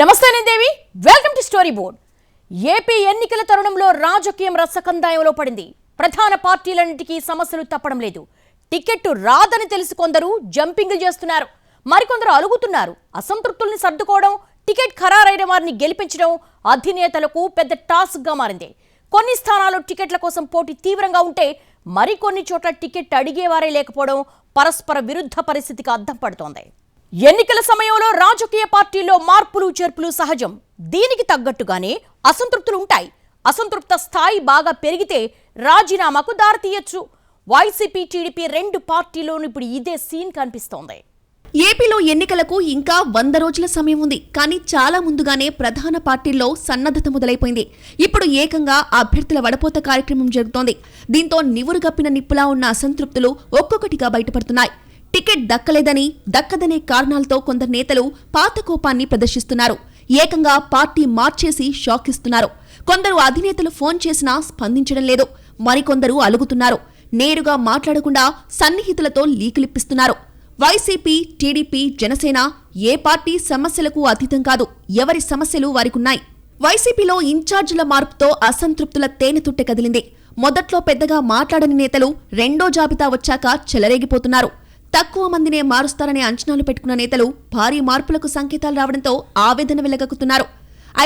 నమస్తే Devi welcome to story board AP ఎన్నికల తరుణంలో రాజకీయం రసకందాయంలో పడింది. ప్రధాన పార్టీలన్నిటికీ సమస్యలు తప్పడం లేదు. టికెట్ రాదని తెలిసి కొందరు జంపింగ్లు చేస్తున్నారు. మరికొందరు అలుగుతున్నారు. అసంతృప్తుల్ని సర్దుకోవడం టికెట్ ఖరారైన వారిని గెలిపించడం అధినేతలకు పెద్ద టాస్క్గా మారింది. కొన్ని స్థానాల్లో టికెట్ల కోసం పోటీ తీవ్రంగా ఉంటే మరికొన్ని చోట్ల టికెట్ అడిగేవారే లేకపోవడం పరస్పర విరుద్ధ పరిస్థితికి అద్దం పడుతోంది. ఎన్నికల సమయంలో రాజకీయ పార్టీల్లో మార్పులు చేర్పులు సహజం. దీనికి తగ్గట్టుగానే అసంతృప్తులు ఉంటాయి. అసంతృప్త స్థాయి బాగా పెరిగితే రాజీనామాకు దారితీయచ్చు. వైసీపీ టీడీపీ రెండు పార్టీలోనూ ఇప్పుడు ఇదే సీన్ కనిపిస్తోంది. ఏపీలో ఎన్నికలకు ఇంకా వంద రోజుల సమయం ఉంది. కానీ చాలా ముందుగానే ప్రధాన పార్టీల్లో సన్నద్ధత మొదలైపోయింది. ఇప్పుడు ఏకంగా అభ్యర్థుల వడపోత కార్యక్రమం జరుగుతోంది. దీంతో నివురుగప్పిన నిప్పులా ఉన్న అసంతృప్తులు ఒక్కొక్కటిగా బయటపడుతున్నాయి. టికెట్ దక్కలేదని దక్కదనే కారణాలతో కొందరు నేతలు పాత కోపాన్ని ప్రదర్శిస్తున్నారు. ఏకంగా పార్టీ మార్చేసి షాక్ ఇస్తున్నారు కొందరు అధినేతలు ఫోన్ చేసినా స్పందించడం లేదు. మరికొందరు అలుగుతున్నారు. నేరుగా మాట్లాడకుండా సన్నిహితులతో లీకులిప్పిస్తున్నారు. వైసీపీ టీడీపీ జనసేన ఏ పార్టీ సమస్యలకు అతీతం కాదు. ఎవరి సమస్యలు వారికున్నాయి. వైసీపీలో ఇన్ఛార్జీల మార్పుతో అసంతృప్తుల తేనెతుట్టె కదిలింది. మొదట్లో పెద్దగా మాట్లాడని నేతలు రెండో జాబితా వచ్చాక చెలరేగిపోతున్నారు. తక్కువ మందినే మారుస్తారనే అంచనాలు పెట్టుకున్న నేతలు భారీ మార్పులకు సంకేతాలు రావడంతో ఆవేదన వెలగక్కుతున్నారు.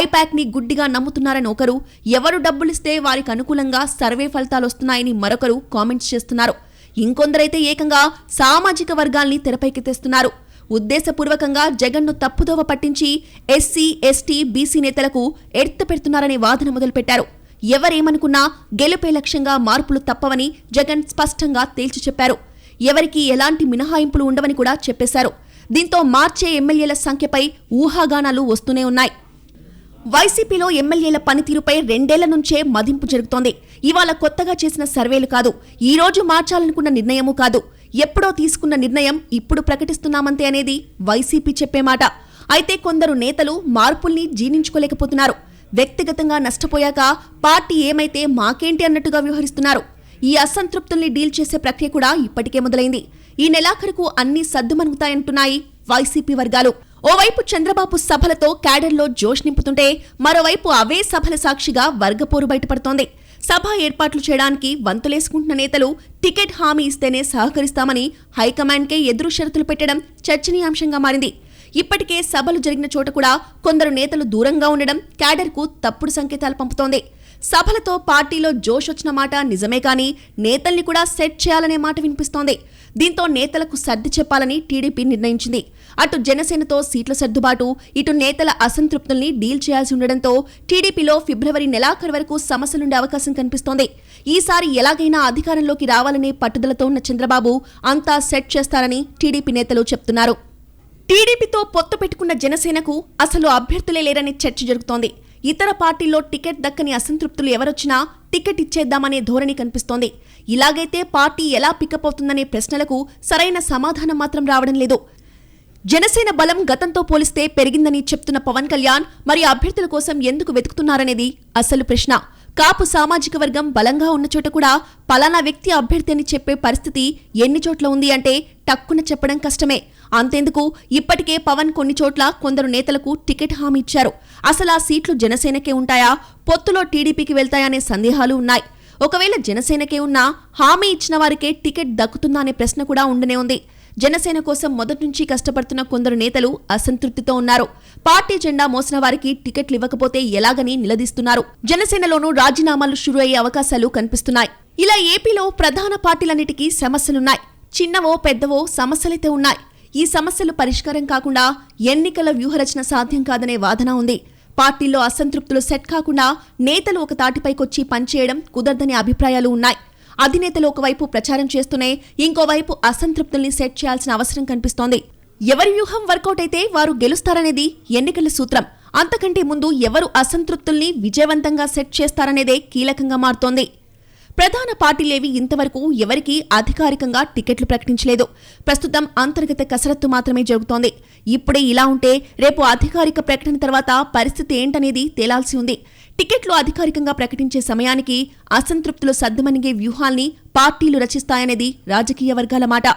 ఐపాక్ని గుడ్డిగా నమ్ముతున్నారని ఒకరు ఎవరు డబ్బులిస్తే వారికి అనుకూలంగా సర్వే ఫలితాలు వస్తున్నాయని మరొకరు కామెంట్స్ చేస్తున్నారు. ఇంకొందరైతే ఏకంగా సామాజిక వర్గాల్ని తెరపైకి తెస్తున్నారు ఉద్దేశపూర్వకంగా జగన్ను తప్పుదోవ పట్టించి ఎస్సీ ఎస్టీ బీసీ నేతలకు ఎర్త్ పెడుతున్నారనే వాదన మొదలుపెట్టారు. ఎవరేమనుకున్నా గెలుపే లక్ష్యంగా మార్పులు తప్పవని జగన్ స్పష్టంగా తేల్చి చెప్పారు. ఎవరికీ ఎలాంటి మినహాయింపులు ఉండవని కూడా చెప్పేశారు. దీంతో మార్చే ఎమ్మెల్యేల సంఖ్యపై ఊహాగానాలు వస్తూనే ఉన్నాయి. వైసీపీలో ఎమ్మెల్యేల పనితీరుపై రెండేళ్ళ నుంచే మదింపు జరుగుతోంది. ఇవాళ కొత్తగా చేసిన సర్వేలు కాదు ఈ రోజు మార్చాలనుకున్న నిర్ణయమూ కాదు. ఎప్పుడో తీసుకున్న నిర్ణయం ఇప్పుడు ప్రకటిస్తున్నామంతే అనేది వైసీపీ చెప్పే మాట. అయితే కొందరు నేతలు మార్పుల్ని జీర్ణించుకోలేకపోతున్నారు. వ్యక్తిగతంగా నష్టపోయాక పార్టీ ఏమైతే మాకేంటి అన్నట్టుగా వ్యవహరిస్తున్నారు. ఈ అసంతృప్తుల్ని డీల్ చేసే ప్రక్రియ కూడా ఇప్పటికే మొదలైంది. ఈ నెలాఖరుకు అన్ని సద్దుమణుగుతాయంటున్నాయి వైసీపీ వర్గాలు. ఓవైపు చంద్రబాబు సభలతో క్యాడర్లో జోష్ నింపుతుంటే మరోవైపు అవే సభల సాక్షిగా వర్గపోరు బయటపడుతోంది. సభ ఏర్పాట్లు చేయడానికి వంతులేసుకుంటున్న నేతలు టికెట్ హామీ ఇస్తేనే సహకరిస్తామని హైకమాండ్కే ఎదురు షరతులు పెట్టడం చర్చనీయాంశంగా మారింది. ఇప్పటికే సభలు జరిగిన చోట కూడా కొందరు నేతలు దూరంగా ఉండడం క్యాడర్కు తప్పుడు సంకేతాలు పంపుతోంది. సభలతో పార్టీలో జోష్ వచ్చిన మాట నిజమే కానీ నేతల్ని కూడా సెట్ చేయాలనే మాట వినిపిస్తోంది. దీంతో నేతలకు సర్ది చెప్పాలని టీడీపీ నిర్ణయించింది. అటు జనసేనతో సీట్ల సర్దుబాటు ఇటు నేతల అసంతృప్తుల్ని డీల్ చేయాల్సి ఉండడంతో టీడీపీలో ఫిబ్రవరి నెలాఖరు వరకు సమస్యలుండే అవకాశం కనిపిస్తోంది. ఈసారి ఎలాగైనా అధికారంలోకి రావాలనే పట్టుదలతో ఉన్న చంద్రబాబు అంతా సెట్ చేస్తారని టీడీపీ నేతలు చెప్తున్నారు. టీడీపీతో పొత్తు పెట్టుకున్న జనసేనకు అసలు అభ్యర్థులే లేరనే చర్చ జరుగుతోంది. ఇతర పార్టీల్లో టికెట్ దక్కని అసంతృప్తులు ఎవరొచ్చినా టికెట్ ఇచ్చేద్దామనే ధోరణి కనిపిస్తోంది. ఇలాగైతే పార్టీ ఎలా పికప్ అవుతుందనే ప్రశ్నలకు సరైన సమాధానం మాత్రం రావడం లేదు. జనసేన బలం గతంతో పోలిస్తే పెరిగిందని చెప్తున్న పవన్ కళ్యాణ్ మరి అభ్యర్థుల కోసం ఎందుకు వెతుకుతున్నారనేది అసలు ప్రశ్న. కాపు సామాజిక వర్గం బలంగా ఉన్న చోట కూడా పలానా వ్యక్తి అభ్యర్థి అని చెప్పే పరిస్థితి ఎన్ని చోట్ల ఉంది అంటే టక్కున చెప్పడం కష్టమే. అంతేందుకు ఇప్పటికే పవన్ కొన్ని చోట్ల కొందరు నేతలకు టికెట్ హామీ ఇచ్చారు. అసలు ఆ సీట్లు జనసేనకే ఉంటాయా? పొత్తులో టీడీపీకి వెళ్తాయనే సందేహాలు ఉన్నాయి. ఒకవేళ జనసేనకే ఉన్నా హామీ ఇచ్చిన వారికే టికెట్ దక్కుతుందా అనే ప్రశ్న కూడా ఉండనే ఉంది. జనసేన కోసం మొదటి నుంచి కష్టపడుతున్న కొందరు నేతలు అసంతృప్తితో ఉన్నారు. పార్టీ జెండా మోసిన వారికి టికెట్లు ఇవ్వకపోతే ఎలాగని నిలదీస్తున్నారు. జనసేనలోనూ రాజీనామాలు షురు అయ్యే అవకాశాలు కనిపిస్తున్నాయి. ఇలా ఏపీలో ప్రధాన పార్టీలన్నిటికీ సమస్యలున్నాయి. చిన్నవో పెద్దవో సమస్యలైతే ఉన్నాయి. ఈ సమస్యలు పరిష్కారం కాకుండా ఎన్నికల వ్యూహరచన సాధ్యం కాదనే వాదన ఉంది. పార్టీల్లో అసంతృప్తులు సెట్ కాకుండా నేతలు ఒక తాటిపైకొచ్చి పనిచేయడం కుదరదనే అభిప్రాయాలు ఉన్నాయి. అధినేతలు ఒకవైపు ప్రచారం చేస్తూనే ఇంకోవైపు అసంతృప్తుల్ని సెట్ చేయాల్సిన అవసరం కనిపిస్తోంది. ఎవరి వ్యూహం వర్కౌట్ అయితే వారు గెలుస్తారనేది ఎన్నికల సూత్రం. అంతకంటే ముందు ఎవరు అసంతృప్తుల్ని విజయవంతంగా సెట్ చేస్తారనేదే కీలకంగా మారుతోంది. ప్రధాన పార్టీలేవి ఇంతవరకు ఎవరికీ అధికారికంగా టికెట్లు ప్రకటించలేదు. ప్రస్తుతం అంతర్గత కసరత్తు మాత్రమే జరుగుతోంది. ఇప్పుడే ఇలా ఉంటే రేపు అధికారిక ప్రకటన తర్వాత పరిస్థితి ఏంటనేది తేలాల్సి ఉంది. టికెట్లు అధికారికంగా ప్రకటించే సమయానికి అసంతృప్తులు సద్దుమణిగే వ్యూహాల్ని పార్టీలు రచిస్తాయనేది రాజకీయ వర్గాల మాట.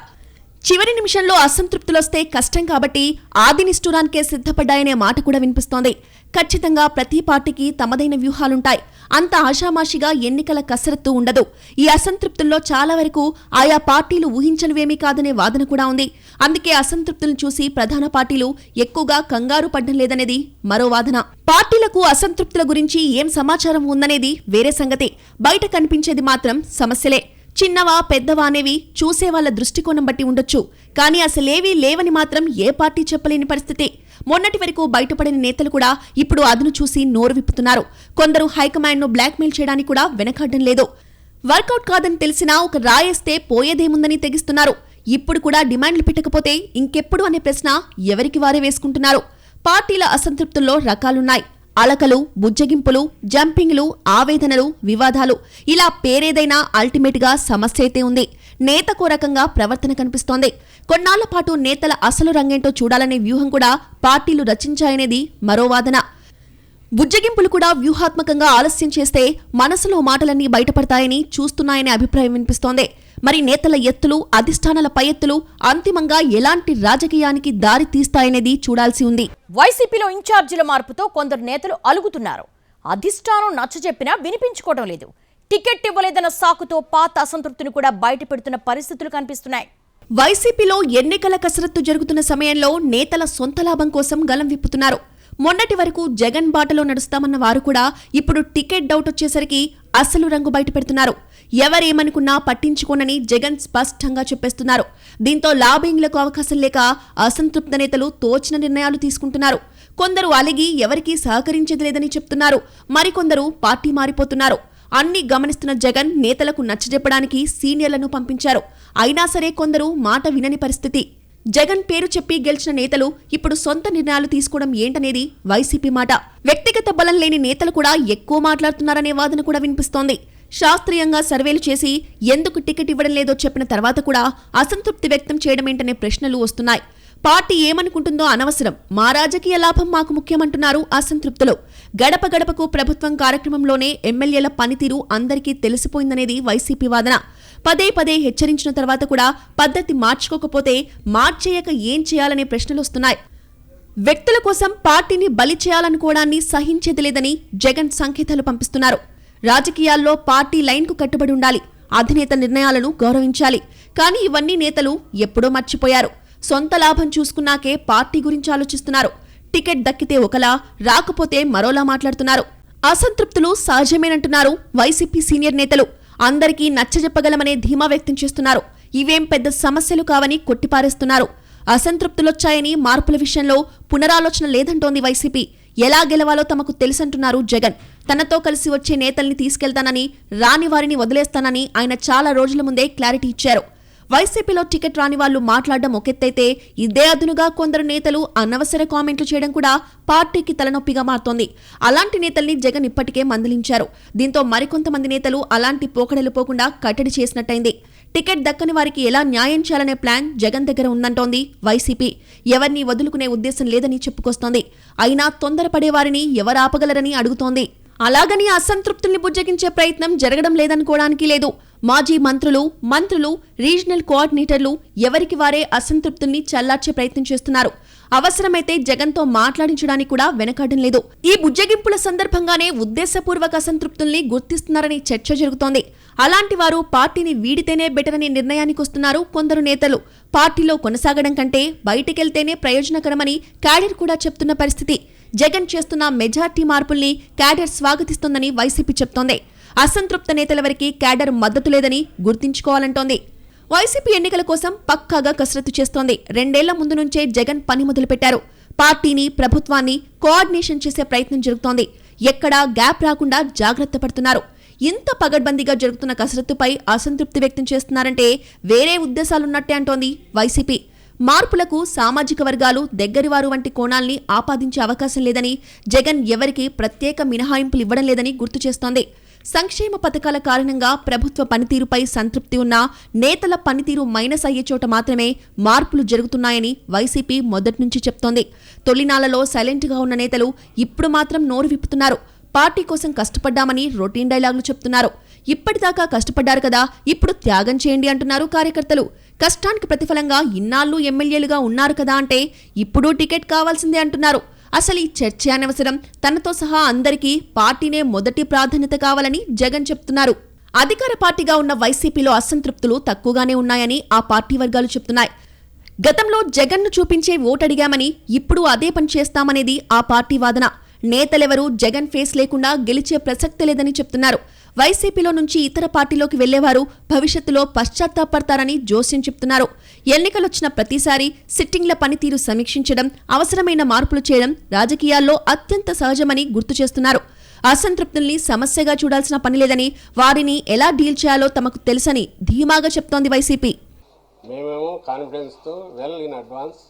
చివరి నిమిషంలో అసంతృప్తులొస్తే కష్టం కాబట్టి ఆది నిష్ఠూరానికే సిద్ధపడ్డాయనే మాట కూడా వినిపిస్తోంది. ఖచ్చితంగా ప్రతి పార్టీకి తమదైన వ్యూహాలుంటాయి. అంత ఆషామాషిగా ఎన్నికల కసరత్తు ఉండదు. ఈ అసంతృప్తుల్లో చాలా వరకు ఆయా పార్టీలు ఊహించనివేమీ కాదనే వాదన కూడా ఉంది. అందుకే అసంతృప్తులను చూసి ప్రధాన పార్టీలు ఎక్కువగా కంగారు పడ్డం లేదనేది మరో వాదన. పార్టీలకు అసంతృప్తుల గురించి ఏం సమాచారం ఉందనేది వేరే సంగతి. బయట కనిపించేది మాత్రం సమస్యలే. చిన్నవా పెద్దవా అనేవి చూసే వాళ్ళ దృష్టికోణం బట్టి ఉండొచ్చు. కానీ అసలేవీ లేవని మాత్రం ఏ పార్టీ చెప్పలేని పరిస్థితి. మొన్నటి వరకు బయటపడిన నేతలు కూడా ఇప్పుడు అదును చూసి నోరు విప్పుతున్నారు. కొందరు హైకమాండ్ను బ్లాక్మెయిల్ చేయడానికి కూడా వెనకాడడం లేదు. వర్కౌట్ కాదని తెలిసినా ఒక రాయేస్తే పోయేదేముందని తెగిస్తున్నారు. ఇప్పుడు కూడా డిమాండ్లు పెట్టకపోతే ఇంకెప్పుడు అనే ప్రశ్న ఎవరికి వారే వేసుకుంటున్నారు. పార్టీల అసంతృప్తుల్లో రకాలున్నాయి. అలకలు బుజ్జగింపులు జంపింగ్లు ఆవేదనలు వివాదాలు ఇలా పేరేదైనా అల్టిమేట్గా సమస్య అయితే ఉంది. నేతకు రకంగా ప్రవర్తన కనిపిస్తోంది. కొన్నాళ్ళ పాటు నేతల అసలు రంగేంటో చూడాలనే వ్యూహం కూడా పార్టీలు రచించాయనేది మరో వాదన. బుజ్జగింపులు కూడా వ్యూహాత్మకంగా ఆలస్యం చేస్తే మనసులో మాటలన్నీ బయటపడతాయని చూస్తున్నాయనే అభిప్రాయం వినిపిస్తోంది. మరి నేతల ఎత్తులు అధిష్టానాల పై ఎత్తులు అంతిమంగా ఎలాంటి రాజకీయానికి దారి తీస్తాయనేది చూడాల్సి ఉంది. వైసీపీలో ఇన్ఛార్జీల మార్పుతో కొందరు నేతలు అలుగుతున్నారు. అధిష్టానం నచ్చజెప్పినా వినిపించుకోవడం లేదు. టికెట్ ఇవ్వలేదన్న సాకుతో పాత అసంతృప్తిని కూడా బయట పెడుతున్న పరిస్థితులు కనిపిస్తున్నాయి. వైసీపీలో ఎన్నికల కసరత్తు జరుగుతున్న సమయంలో నేతల సొంత లాభం కోసం గలం విప్పుతున్నారు. మొన్నటి వరకు జగన్ బాటలో నడుస్తామన్న వారు కూడా ఇప్పుడు టికెట్ డౌట్ వచ్చేసరికి అసలు రంగు బయట పెడుతున్నారు. ఎవరేమనుకున్నా పట్టించుకోనని జగన్ స్పష్టంగా చెప్పేస్తున్నారు. దీంతో లాబింగ్లకు అవకాశం లేక అసంతృప్త నేతలు తోచిన నిర్ణయాలు తీసుకుంటున్నారు. కొందరు అలిగి ఎవరికీ సహకరించేది లేదని చెప్తున్నారు. మరికొందరు పార్టీ మారిపోతున్నారు. అన్ని గమనిస్తున్న జగన్ నేతలకు నచ్చజెప్పడానికి సీనియర్లను పంపించారు. అయినా సరే కొందరు మాట వినని పరిస్థితి. జగన్ పేరు చెప్పి గెలిచిన నేతలు ఇప్పుడు సొంత నిర్ణయాలు తీసుకోవడం ఏంటనేది వైసీపీ మాట. వ్యక్తిగత బలం లేని నేతలు కూడా ఎక్కువ మాట్లాడుతున్నారనే వాదన కూడా వినిపిస్తోంది. శాస్త్రీయంగా సర్వేలు చేసి ఎందుకు టికెట్ ఇవ్వడం లేదో చెప్పిన తర్వాత కూడా అసంతృప్తి వ్యక్తం చేయడమేంటనే ప్రశ్నలు వస్తున్నాయి. పార్టీ ఏమనుకుంటుందో అనవసరం. మా రాజకీయ లాభం మాకు ముఖ్యమంటున్నారు అసంతృప్తులు. గడప గడపకు ప్రభుత్వం కార్యక్రమంలోనే ఎమ్మెల్యేల పనితీరు అందరికీ తెలిసిపోయిందనేది వైసీపీ వాదన. పదే పదే హెచ్చరించిన తర్వాత కూడా పద్ధతి మార్చుకోకపోతే మార్చేయక ఏం చేయాలనే ప్రశ్నలు వస్తున్నాయి. వ్యక్తుల కోసం పార్టీని బలి చేయాలనుకోవడాన్ని సహించేది లేదని జగన్ సంకేతాలు పంపిస్తున్నారు. రాజకీయాల్లో పార్టీ లైన్కు కట్టుబడి ఉండాలి అధినేత నిర్ణయాలను గౌరవించాలి. కానీ ఇవన్నీ నేతలు ఎప్పుడో మర్చిపోయారు. సొంత లాభం చూసుకున్నాకే పార్టీ గురించి ఆలోచిస్తున్నారు. టికెట్ దక్కితే ఒకలా రాకపోతే మరోలా మాట్లాడుతున్నారు. అసంతృప్తులు సహజమేనంటున్నారు వైసీపీ సీనియర్ నేతలు. అందరికీ నచ్చజెప్పగలమనే ధీమా వ్యక్తం చేస్తున్నారు. ఇవేం పెద్ద సమస్యలు కావని కొట్టిపారేస్తున్నారు. అసంతృప్తులొచ్చాయని మార్పుల విషయంలో పునరాలోచన లేదంటోంది వైసీపీ. ఎలా గెలవాలో తమకు తెలుసంటున్నారు జగన్. తనతో కలిసి వచ్చే నేతల్ని తీసుకెళ్తానని రాని వారిని వదిలేస్తానని ఆయన చాలా రోజుల ముందే క్లారిటీ ఇచ్చారు. వైసీపీలో టికెట్ రాని వాళ్ళు మాట్లాడడం ఒకెత్తైతే ఇదే అదునుగా కొందరు నేతలు అనవసర కామెంట్లు చేయడం కూడా పార్టీకి తలనొప్పిగా మారుతోంది. అలాంటి నేతల్ని జగన్ ఇప్పటికే మందలించారు. దీంతో మరికొంతమంది నేతలు అలాంటి పోకడలు పోకుండా కట్టడి చేసినట్టయింది. టికెట్ దక్కని వారికి ఎలా న్యాయం చేయాలనే ప్లాన్ జగన్ దగ్గర ఉందంటోంది వైసీపీ. ఎవరిని వదులుకునే ఉద్దేశం లేదని చెప్పుకొస్తోంది. అయినా తొందరపడేవారిని ఎవరు ఆపగలరని అడుగుతోంది. అలాగని అసంతృప్తుల్ని బుజ్జగించే ప్రయత్నం జరగడం లేదనుకోవడానికి లేదు. మాజీ మంత్రులు మంత్రులు రీజనల్ కోఆర్డినేటర్లు ఎవరికి వారే అసంతృప్తుల్ని చల్లార్చే ప్రయత్నం చేస్తున్నారు. అవసరమైతే జగన్తో మాట్లాడించడానికి కూడా వెనకాడడం లేదు. ఈ బుజ్జగింపుల సందర్భంగానే ఉద్దేశపూర్వక అసంతృప్తుల్ని గుర్తిస్తున్నారని చర్చ జరుగుతోంది. అలాంటి వారు పార్టీని వీడితేనే బెటర్ అనే నిర్ణయానికి వస్తున్నారు కొందరు నేతలు. పార్టీలో కొనసాగడం కంటే బయటికెళ్తేనే ప్రయోజనకరమని క్యాడర్ కూడా చెప్తున్న పరిస్థితి. జగన్ చేస్తున్న మెజార్టీ మార్పుల్ని క్యాడర్ స్వాగతిస్తోందని వైసీపీ చెప్తోంది. అసంతృప్త నేతల వరకు క్యాడర్ మద్దతు లేదని గుర్తుంచుకోవాలంటోంది. వైసీపీ ఎన్నికల కోసం పక్కాగా కసరత్తు చేస్తోంది. రెండేళ్ళ ముందు నుంచే జగన్ పని మొదలుపెట్టారు. పార్టీని ప్రభుత్వాన్ని కోఆర్డినేషన్ చేసే ప్రయత్నం జరుగుతోంది. ఎక్కడా గ్యాప్ రాకుండా జాగ్రత్త పడుతున్నారు. ఇంత పగడ్బందీగా జరుగుతున్న కసరత్తుపై అసంతృప్తి వ్యక్తం చేస్తున్నారంటే వేరే ఉద్దేశాలున్నట్టే అంటోంది వైసీపీ. మార్పులకు సామాజిక వర్గాలు దగ్గరివారు వంటి కోణాల్ని ఆపాదించే అవకాశం లేదని జగన్ ఎవరికీ ప్రత్యేక మినహాయింపులు ఇవ్వడం లేదని గుర్తు చేస్తోంది. సంక్షేమ పథకాల కారణంగా ప్రభుత్వ పనితీరుపై సంతృప్తి ఉన్న నేతల పనితీరు మైనస్ అయ్యే చోట మాత్రమే మార్పులు జరుగుతున్నాయని వైసీపీ మొదటి నుంచి చెప్తోంది. తొలినాళ్ళలో సైలెంట్గా ఉన్న నేతలు ఇప్పుడు మాత్రం నోరు విప్పుతున్నారు. పార్టీ కోసం కష్టపడ్డామని రొటీన్ డైలాగులు చెప్తున్నారు. ఇప్పటిదాకా కష్టపడ్డారు కదా ఇప్పుడు త్యాగం చేయండి అంటున్నారు కార్యకర్తలు. కష్టానికి ప్రతిఫలంగా ఇన్నాళ్ళు ఎమ్మెల్యేలుగా ఉన్నారు కదా అంటే ఇప్పుడు టికెట్ కావాల్సిందే అంటున్నారు. అసలు ఈ చర్చ అనవసరం. తనతో సహా అందరికీ పార్టీనే మొదటి ప్రాధాన్యత కావాలని జగన్ చెప్తున్నారు. అధికార పార్టీగా ఉన్న వైసీపీలో అసంతృప్తులు తక్కువగానే ఉన్నాయని ఆ పార్టీ వర్గాలు చెప్తున్నాయి. గతంలో జగన్ను చూపించే ఓటడిగామని ఇప్పుడు అదే పని చేస్తామనేది ఆ పార్టీ వాదన. నేతలెవరూ జగన్ ఫేస్ లేకుండా గెలిచే ప్రసక్తి లేదని చెప్తున్నారు. వైసీపీలో నుంచి ఇతర పార్టీలోకి వెళ్ళేవారు భవిష్యత్తులో పశ్చాత్తాపడతారని జోస్యం చెప్తున్నారు. ఎన్నికలొచ్చిన ప్రతిసారి సిట్టింగ్ల పనితీరు సమీక్షించడం అవసరమైన మార్పులు చేయడం రాజకీయాల్లో అత్యంత సహజమని గుర్తు చేస్తున్నారు. అసంతృప్తుల్ని సమస్యగా చూడాల్సిన పని లేదని వారిని ఎలా డీల్ చేయాలో తమకు తెలుసని ధీమాగా చెప్తోంది వైసీపీ. మేమేమో కాన్ఫిడెన్స్తో వెల్ ఇన్ అడ్వాన్స్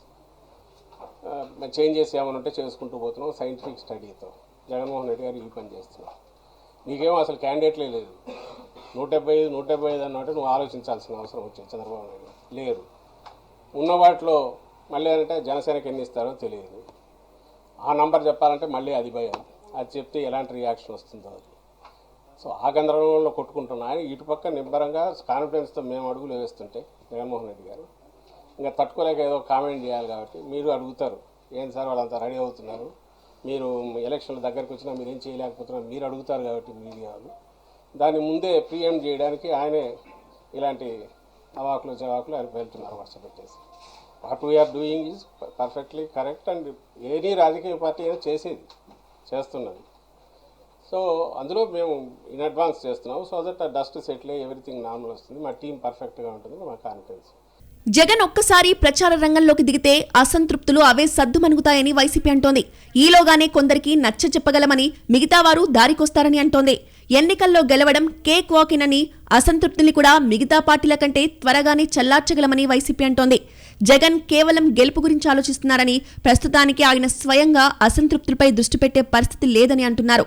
చేంజెస్ ఏమైనా ఉంటే చేసుకుంటూ పోతున్నాం సైంటిఫిక్ స్టడీతో జగన్మోహన్ రెడ్డి గారు ఈ పని చేస్తున్నాం నీకేమో అసలు క్యాండిడేట్లే లేదు. నూట డెబ్బై ఐదు నూట డెబ్బై ఐదు అన్నట్టు నువ్వు ఆలోచించాల్సిన అవసరం వచ్చింది చంద్రబాబు నాయుడు లేరు ఉన్న వాటిలో మళ్ళీ అంటే జనసేనకి ఎన్ని ఇస్తారో తెలియదు. ఆ నంబర్ చెప్పాలంటే మళ్ళీ అది భయం. అది చెప్తే ఎలాంటి రియాక్షన్ వస్తుందో అది. సో ఆ గందరగోళంలో కొట్టుకుంటున్నా ఆయన ఇటుపక్క నిబ్బరంగా కాన్ఫిడెన్స్తో మేము అడుగులు వేస్తుంటే జగన్మోహన్ రెడ్డి గారు ఇంకా తట్టుకోలేక ఏదో కామెంట్ చేయాలి కాబట్టి మీరు అడుగుతారు. ఏం సార్ వాళ్ళంతా రెడీ అవుతున్నారు? మీరు ఎలక్షన్ల దగ్గరికి వచ్చినా మీరు ఏం చేయలేకపోతున్నారు? మీరు అడుగుతారు కాబట్టి మీడియా వాళ్ళు దాన్ని ముందే ప్రియం చేయడానికి ఆయనే ఇలాంటి అవాకులు జవాకులు ఆయన వెళ్తున్నారు వర్ష పెట్టేసి. What we're doing is perfectly correct and any రాజకీయ పార్టీ ఏదో చేసేది చేస్తున్నది. సో అందులో మేము ఇన్ అడ్వాన్స్ చేస్తున్నాం సో దట్ ఆ డస్ట్ సెటిల్ అయ్యి ఎవ్రీథింగ్ నార్మల్ వస్తుంది. మా టీం పర్ఫెక్ట్గా ఉంటుంది మా కాన్ఫిడెన్స్ జగన్ ఒక్కసారి ప్రచార రంగంలోకి దిగితే అసంతృప్తులు అవే సద్దుమణుగుతాయని వైసీపీ అంటోంది. ఈలోగానే కొందరికి నచ్చ చెప్పగలమని మిగతా వారు దారికొస్తారని అంటోంది. ఎన్నికల్లో గెలవడం కేక్ వాకిన్ అని అసంతృప్తిని కూడా మిగతా పార్టీల కంటే త్వరగానే చల్లార్చగలమని వైసీపీ అంటోంది. జగన్ కేవలం గెలుపు గురించి ఆలోచిస్తున్నారని ప్రస్తుతానికి ఆయన స్వయంగా అసంతృప్తులపై దృష్టి పెట్టే పరిస్థితి లేదని అంటున్నారు.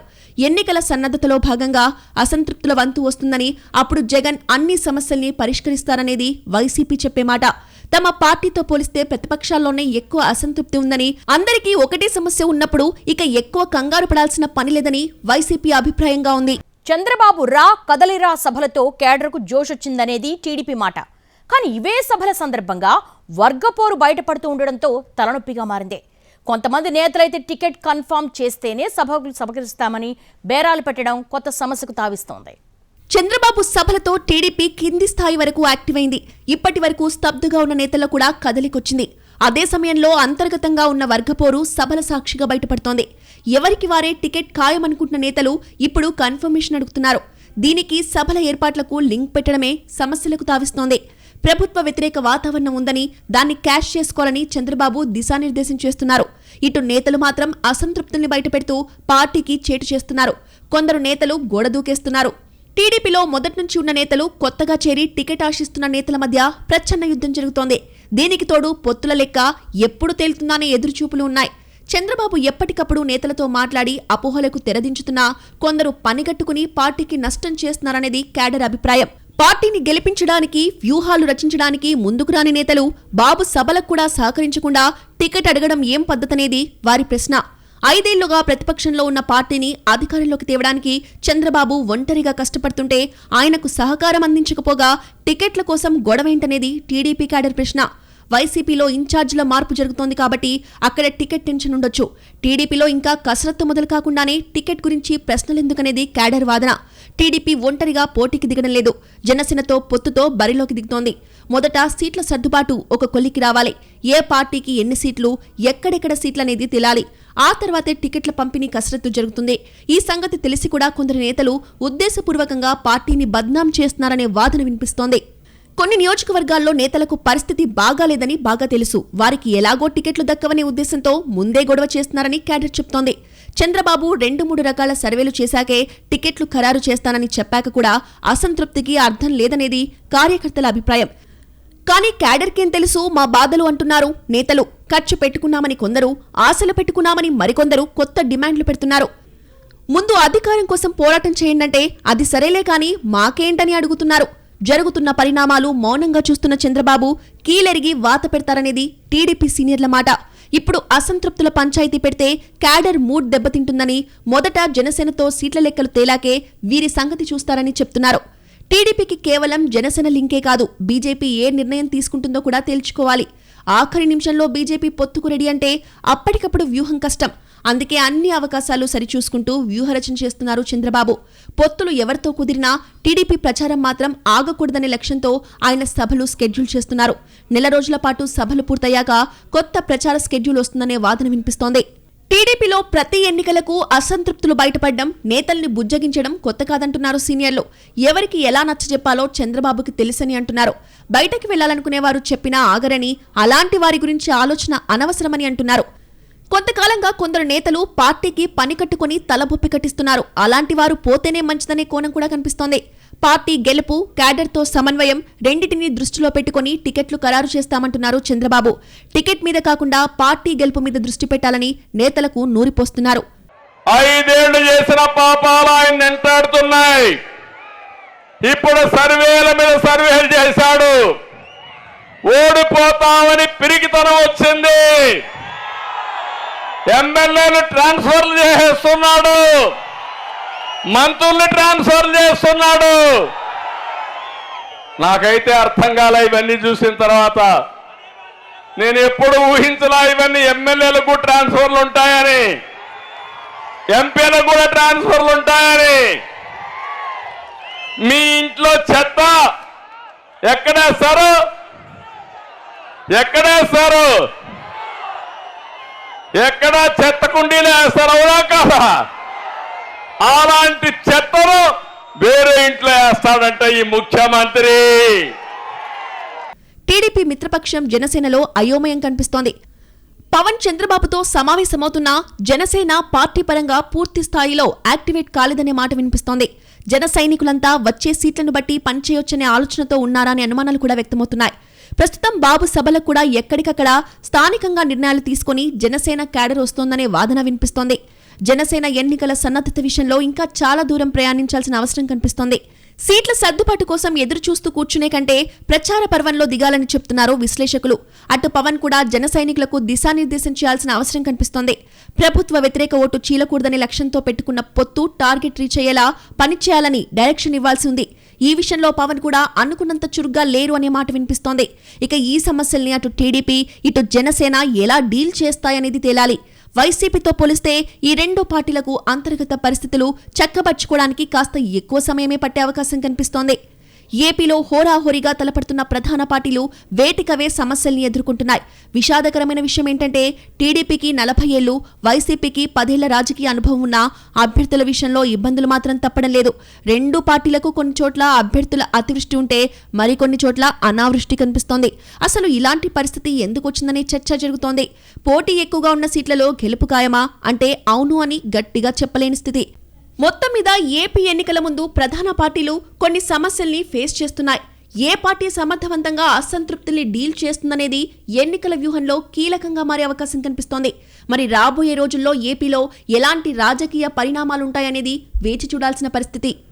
ఎన్నికల సన్నద్ధతలో భాగంగా అసంతృప్తుల వంతు వస్తుందని అప్పుడు జగన్ అన్ని సమస్యల్ని పరిష్కరిస్తారనేది వైసీపీ చెప్పే మాట. తమ పార్టీతో పోలిస్తే ప్రతిపక్షాల్లోనే ఎక్కువ అసంతృప్తి ఉందని అందరికీ ఒకటే సమస్య ఉన్నప్పుడు ఇక ఎక్కువ కంగారు పడాల్సిన పని లేదని వైసీపీ అభిప్రాయంగా ఉంది. చంద్రబాబు రా కదలిరా సభలతో కేడర్కు జోష్ వచ్చిందనేది టీడీపీ మాట. కానీ ఇవే సభల సందర్భంగా వర్గపోరు బయటపడుతూ ఉండడంతో తలనొప్పిగా మారింది. కొంతమంది నేతలైతే టికెట్ కన్ఫర్మ్ చేస్తేనే సభకు సభకరిస్తామని బేరాలు పెట్టడం కొత్త సమస్యకు తావిస్తోంది. చంద్రబాబు సభలతో టీడీపీ కింది స్థాయి వరకు యాక్టివ్ అయింది. ఇప్పటి వరకు స్తబ్దుగా ఉన్న నేతల్లో కూడా కదలికొచ్చింది. అదే సమయంలో అంతర్గతంగా ఉన్న వర్గపోరు సభల సాక్షిగా బయటపడుతోంది. ఎవరికి వారే టికెట్ ఖాయమనుకుంటున్న నేతలు ఇప్పుడు కన్ఫర్మేషన్ అడుగుతున్నారు. దీనికి సభల ఏర్పాట్లకు లింక్ పెట్టడమే సమస్యలకు తావిస్తోంది. ప్రభుత్వ వ్యతిరేక వాతావరణం ఉందని దాన్ని క్యాష్ చేసుకోవాలని చంద్రబాబు దిశానిర్దేశం చేస్తున్నారు. ఇటు నేతలు మాత్రం అసంతృప్తుల్ని బయటపెడుతూ పార్టీకి చేటు చేస్తున్నారు. కొందరు నేతలు గోడ దూకేస్తున్నారు. టీడీపీలో మొదటి నుంచి ఉన్న నేతలు కొత్తగా చేరి టికెట్ ఆశిస్తున్న నేతల మధ్య ప్రచ్ఛన్న యుద్ధం జరుగుతోంది. దీనికి తోడు పొత్తుల లెక్క ఎప్పుడు తేలుతుందనే ఎదురుచూపులు ఉన్నాయి. చంద్రబాబు ఎప్పటికప్పుడు నేతలతో మాట్లాడి అపోహలకు తెరదించుతున్నా కొందరు పనిగట్టుకుని పార్టీకి నష్టం చేస్తున్నారనేది క్యాడర్ అభిప్రాయం. పార్టీని గెలిపించడానికి వ్యూహాలు రచించడానికి ముందుకు రాని నేతలు బాబు సభలకు కూడా సహకరించకుండా టికెట్ అడగడం ఏం పద్ధతనేది వారి ప్రశ్న. ఐదేళ్ళుగా ప్రతిపక్షంలో ఉన్న పార్టీని అధికారంలోకి తేవడానికి చంద్రబాబు ఒంటరిగా కష్టపడుతుంటే ఆయనకు సహకారం అందించకపోగా టికెట్ల కోసం గొడవేంటనేది టీడీపీ క్యాడర్ ప్రశ్న. వైసీపీలో ఇన్ఛార్జీల మార్పు జరుగుతోంది కాబట్టి అక్కడ టికెట్ టెన్షన్ ఉండొచ్చు. టీడీపీలో ఇంకా కసరత్తు మొదలు కాకుండానే టికెట్ గురించి ప్రశ్నలెందుకనేది క్యాడర్ వాదన. టీడీపీ ఒంటరిగా పోటీకి దిగడం లేదు. జనసేనతో పొత్తుతో బరిలోకి దిగుతోంది. మొదట సీట్ల సర్దుబాటు ఒక కొలికి రావాలి. ఏ పార్టీకి ఎన్ని సీట్లు ఎక్కడెక్కడ సీట్లనేది తేలాలి. ఆ తర్వాతే టికెట్ల పంపిణీ కసరత్తు జరుగుతుంది. ఈ సంగతి తెలిసి కూడా కొందరు నేతలు ఉద్దేశపూర్వకంగా పార్టీని బద్నాం చేస్తున్నారనే వాదన వినిపిస్తోంది. కొన్ని నియోజకవర్గాల్లో నేతలకు పరిస్థితి బాగాలేదని బాగా తెలుసు. వారికి ఎలాగో టికెట్లు దక్కవనే ఉద్దేశంతో ముందే గొడవ చేస్తున్నారని క్యాడర్ చెప్తోంది. చంద్రబాబు రెండు మూడు రకాల సర్వేలు చేశాకే టికెట్లు ఖరారు చేస్తానని చెప్పాక కూడా అసంతృప్తికి అర్థం లేదనేది కార్యకర్తల అభిప్రాయం. కానీ క్యాడర్కేం తెలుసు? మా బాధలు అంటున్నారు నేతలు. ఖర్చు పెట్టుకున్నామని కొందరు ఆశలు పెట్టుకున్నామని మరికొందరు కొత్త డిమాండ్లు పెడుతున్నారు. ముందు అధికారం కోసం పోరాటం చేయండంటే అది సరేలే కాని మాకేంటని అడుగుతున్నారు. జరుగుతున్న పరిణామాలు మౌనంగా చూస్తున్న చంద్రబాబు కీలెరిగి వాత పెడతారనేది టీడీపీ సీనియర్ల మాట. ఇప్పుడు అసంతృప్తుల పంచాయతీ పెడితే క్యాడర్ మూడ్ దెబ్బతింటుందని మొదట జనసేనతో సీట్ల లెక్కలు తేలాకే వీరి సంగతి చూస్తారని చెప్తున్నారు. టీడీపీకి కేవలం జనసేన లింకే కాదు బీజేపీ ఏ నిర్ణయం తీసుకుంటుందో కూడా తేల్చుకోవాలి. ఆఖరి నిమిషంలో బీజేపీ పొత్తుకు రెడీ అంటే అప్పటికప్పుడు వ్యూహం కష్టం. అందుకే అన్ని అవకాశాలు సరిచూసుకుంటూ వ్యూహరచన చేస్తున్నారు చంద్రబాబు. పొత్తులు ఎవరితో కుదిరినా టీడీపీ ప్రచారం మాత్రం ఆగకూడదనే లక్ష్యంతో ఆయన సభలు స్కెడ్యూల్ చేస్తున్నారు. నెల రోజుల పాటు సభలు పూర్తయ్యాక కొత్త ప్రచార స్కెడ్యూల్ వస్తుందనే వాదన వినిపిస్తోంది. టీడీపీలో ప్రతి ఎన్నికలకు అసంతృప్తులు బయటపడడం నేతల్ని బుజ్జగించడం కొత్త కాదంటున్నారు సీనియర్లు. ఎవరికి ఎలా నచ్చజెప్పాలో చంద్రబాబుకి తెలుసని అంటున్నారు. బయటకు వెళ్ళాలనుకునేవారు చెప్పినా ఆగరని అలాంటి వారి గురించి ఆలోచన అనవసరమని అంటున్నారు. కొంతకాలంగా కొందరు నేతలు పార్టీకి పని కట్టుకుని తలబొప్పి కట్టిస్తున్నారు. అలాంటి వారు పోతేనే మంచిదనే కోణం కూడా కనిపిస్తోంది. పార్టీ గెలుపు క్యాడర్తో సమన్వయం రెండింటినీ దృష్టిలో పెట్టుకుని టికెట్లు ఖరారు చేస్తామంటున్నారు చంద్రబాబు. టికెట్ మీద కాకుండా పార్టీ గెలుపు మీద దృష్టి పెట్టాలని నేతలకు నూరిపోస్తున్నారు. ఐదేళ్ళు చేసిన పాపాలు ఆయన వెంటాడుతున్నాయి ఇప్పుడు సర్వేల మీద సర్వేలు చేశాడు. ఓడిపోతామని పిరికితనం వచ్చింది. ఎమ్మెల్యేలు ట్రాన్స్ఫర్లు చేసేస్తున్నాడు. మంత్రుల్ని ట్రాన్స్ఫర్ చేస్తున్నాడు. నాకైతే అర్థం కాలే ఇవన్నీ చూసిన తర్వాత. నేను ఎప్పుడు ఊహించలా ఇవన్నీ ఎమ్మెల్యేలకు ట్రాన్స్ఫర్లు ఉంటాయని. ఎంపీలకు కూడా ట్రాన్స్ఫర్లు ఉంటాయని. మీ ఇంట్లో చెత్త ఎక్కడేస్తారు ఎక్కడేస్తారు ఎక్కడ చెత్త కుండీలు వేస్తారు అవునా కాదా? అలాంటి చెత్తను వేరే ఇంట్లో వేస్తాడంట ఈ ముఖ్యమంత్రి. టీడీపీ మిత్రపక్షం జనసేనలో అయోమయం కనిపిస్తోంది. పవన్ చంద్రబాబుతో సమావేశమవుతున్న జనసేన పార్టీ పరంగా పూర్తి స్థాయిలో యాక్టివేట్ కాలేదనే మాట వినిపిస్తోంది. జన సైనికులంతా వచ్చే సీట్లను బట్టి పనిచేయొచ్చనే ఆలోచనతో ఉన్నారనే అనుమానాలు కూడా వ్యక్తమవుతున్నాయి. ప్రస్తుతం బాబు సభలకు కూడా ఎక్కడికక్కడ స్థానికంగా నిర్ణయాలు తీసుకుని జనసేన క్యాడర్ వస్తోందనే వాదన వినిపిస్తోంది. జనసేన ఎన్నికల సన్నద్ధత విషయంలో ఇంకా చాలా దూరం ప్రయాణించాల్సిన అవసరం కనిపిస్తోంది. సీట్ల సర్దుబాటు కోసం ఎదురు చూస్తూ కూర్చునే కంటే ప్రచార పర్వంలో దిగాలని చెప్తున్నారు విశ్లేషకులు. అటు పవన్ కూడా జన సైనికులకు దిశానిర్దేశం చేయాల్సిన అవసరం కనిపిస్తోంది. ప్రభుత్వ వ్యతిరేక ఓటు చీలకూడదనే లక్ష్యంతో పెట్టుకున్న పొత్తు టార్గెట్ రీచ్ అయ్యేలా పనిచేయాలని డైరెక్షన్ ఇవ్వాల్సి ఉంది. ఈ విషయంలో పవన్ కూడా అనుకున్నంత చురుగ్గా లేరు అనే మాట వినిపిస్తోంది. ఇక ఈ సమస్యల్ని అటు టీడీపీ ఇటు జనసేన ఎలా డీల్ చేస్తాయనేది తేలాలి. వైసీపీతో పోలిస్తే ఈ రెండు పార్టీలకు అంతర్గత పరిస్థితులు చక్కబర్చుకోవడానికి కాస్త ఎక్కువ సమయమే పట్టే అవకాశం కనిపిస్తోంది. ఏపీలో హోరాహోరీగా తలపడుతున్న ప్రధాన పార్టీలు వేటికవే సమస్యల్ని ఎదుర్కొంటున్నాయి. విషాదకరమైన విషయం ఏంటంటే టీడీపీకి నలభై ఏళ్ళు వైసీపీకి పదేళ్ళ రాజకీయ అనుభవం ఉన్న అభ్యర్థుల విషయంలో ఇబ్బందులు మాత్రం తప్పడం లేదు. రెండు పార్టీలకు కొన్ని చోట్ల అభ్యర్థుల అతివృష్టి ఉంటే మరికొన్ని చోట్ల అనావృష్టి కనిపిస్తోంది. అసలు ఇలాంటి పరిస్థితి ఎందుకు వచ్చిందనే చర్చ జరుగుతోంది. పోటీ ఎక్కువగా ఉన్న సీట్లలో గెలుపు ఖాయమా? అంటే అవును అని గట్టిగా చెప్పలేని స్థితి. మొత్తం మీద ఏపీ ఎన్నికల ముందు ప్రధాన పార్టీలు కొన్ని సమస్యల్ని ఫేస్ చేస్తున్నాయి. ఏ పార్టీ సమర్థవంతంగా అసంతృప్తిని డీల్ చేస్తుందనేది ఎన్నికల వ్యూహంలో కీలకంగా మారే అవకాశం కనిపిస్తోంది. మరి రాబోయే రోజుల్లో ఏపీలో ఎలాంటి రాజకీయ పరిణామాలుంటాయనేది వేచి చూడాల్సిన పరిస్థితి.